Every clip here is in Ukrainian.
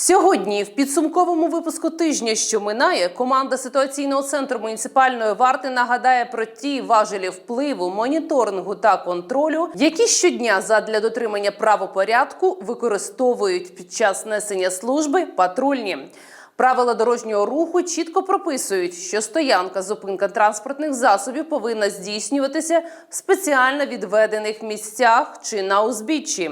Сьогодні, в підсумковому випуску тижня, що минає, команда ситуаційного центру муніципальної варти нагадає про ті важелі впливу, моніторингу та контролю, які щодня задля дотримання правопорядку використовують під час несення служби патрульні. Правила дорожнього руху чітко прописують, що стоянка зупинка транспортних засобів повинна здійснюватися в спеціально відведених місцях чи на узбіччі.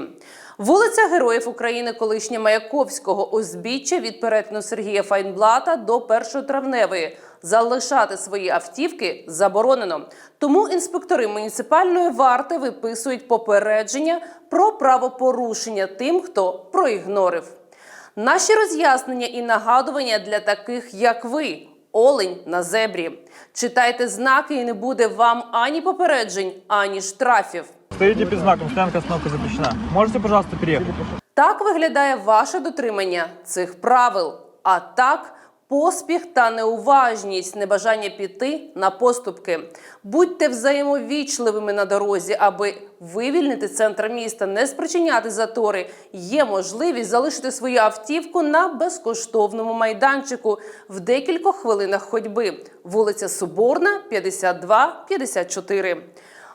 Вулиця Героїв України, колишня Маяковського узбіччя від перетину Сергія Файнблата до 1 травневої. Залишати свої автівки заборонено. Тому інспектори муніципальної варти виписують попередження про правопорушення тим, хто проігнорив. Наші роз'яснення і нагадування для таких, як ви, олень на зебрі. Читайте знаки, і не буде вам ані попереджень, ані штрафів. Стоите под знаком, стоянка остановка запрещена. Можете, пожалуйста, переехать? Так виглядає ваше дотримання цих правил. А так, поспіх та неуважність, небажання піти на поступки. Будьте взаємовічливими на дорозі, аби вивільнити центр міста, не спричиняти затори. Є можливість залишити свою автівку на безкоштовному майданчику в декількох хвилинах ходьби. Вулиця Соборна, 52-54.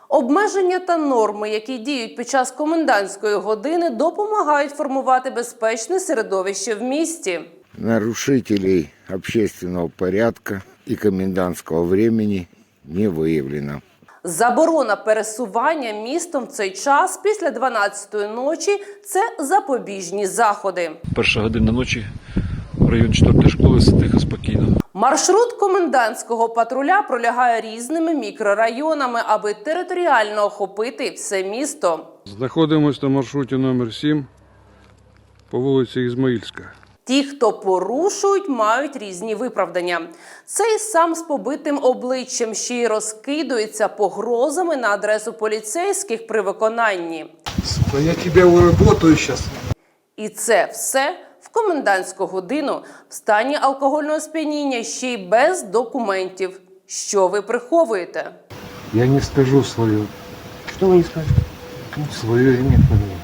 Обмеження та норми, які діють під час комендантської години, допомагають формувати безпечне середовище в місті. Нарушителей общественного порядка и комендантского времени не выявлено. Заборона пересування містом в цей час після 12-ї ночі це запобіжні заходи. Перша година ночі в район 4 школи тихо спокійно. Маршрут комендантського патруля пролягає різними мікрорайонами, аби територіально охопити все місто. Знаходимось на маршруті номер 7 по вулиці Ізмаїльська. Ті, хто порушують, мають різні виправдання. Цей сам з побитим обличчям ще й розкидується погрозами на адресу поліцейських при виконанні. Сука, я тебя уработаю сейчас. І це все комендантську годину в стані алкогольного сп'яніння ще й без документів. Що ви приховуєте? Я не скажу свое. Что вы не скажете? Имя, фамилия.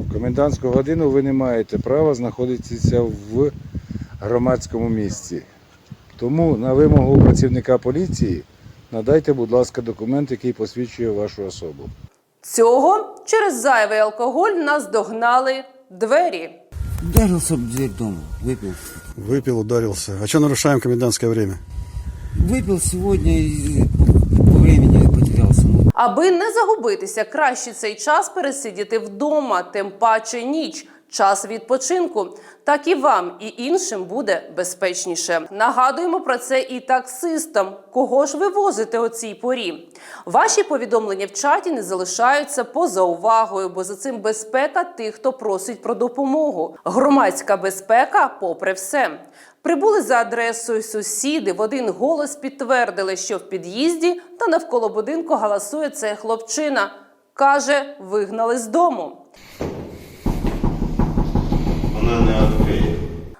В комендантську годину ви не маєте права знаходитися в громадському місці. Тому на вимогу працівника поліції надайте, будь ласка, документ, який посвідчує вашу особу. Цього через зайвий алкоголь нас догнали двері. Ударился об дверь дома, выпил. Выпил, ударился. А что нарушаем комендантское время? Выпил сегодня и по по времени потерялся. Ну, Аби не загубитися, краще цей час пересидіти вдома, тим паче ніч. Час відпочинку, так і вам, і іншим буде безпечніше. Нагадуємо про це і таксистам. Кого ж ви возите о цій порі? Ваші повідомлення в чаті не залишаються поза увагою, бо за цим безпека тих, хто просить про допомогу. Громадська безпека, попри все. Прибули за адресою сусіди, в один голос підтвердили, що в під'їзді та навколо будинку галасує цей хлопчина. Каже, вигнали з дому.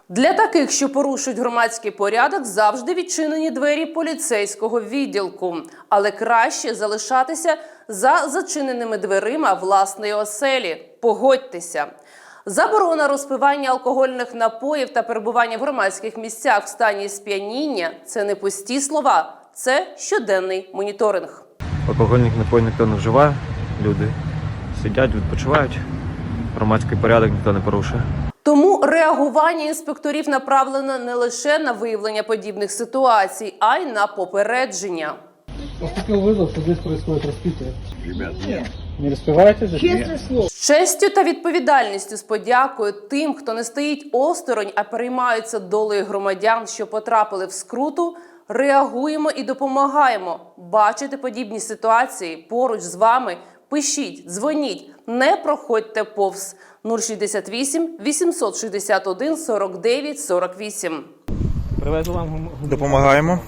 Для таких, що порушують громадський порядок, завжди відчинені двері поліцейського відділку, але краще залишатися за зачиненими дверима власної оселі. Погодьтеся. Заборона розпивання алкогольних напоїв та перебування в громадських місцях в стані сп'яніння це не пусті слова, це щоденний моніторинг. Алкогольних напоїв ніхто не вживає. Люди сидять, відпочивають. Громадський порядок ніхто не порушує. Тому реагування інспекторів направлено не лише на виявлення подібних ситуацій, а й на попередження. Поступил вызов, что здесь происходит распитие. Ребят, нет. Не распиваете здесь? З честю та відповідальністю з подякою тим, хто не стоїть осторонь, а переймаються долею громадян, що потрапили в скруту. Реагуємо і допомагаємо. Бачите подібні ситуації поруч з вами. Пишіть, дзвоніть, не проходьте повз 068 861 49 48. Привезли вам гум- Допомагаємо.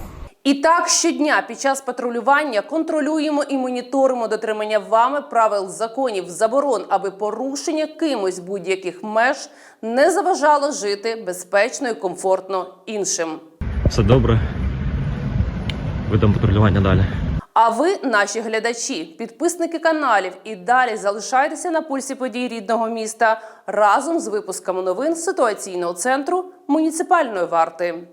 І так щодня під час патрулювання контролюємо і моніторимо дотримання вами правил законів, заборон, аби порушення кимось будь-яких меж не заважало жити безпечно і комфортно іншим. Все добре. Ведемо патрулювання далі. А ви, наші глядачі, підписники каналів, і далі залишайтеся на пульсі подій рідного міста разом з випусками новин ситуаційного центру муніципальної варти.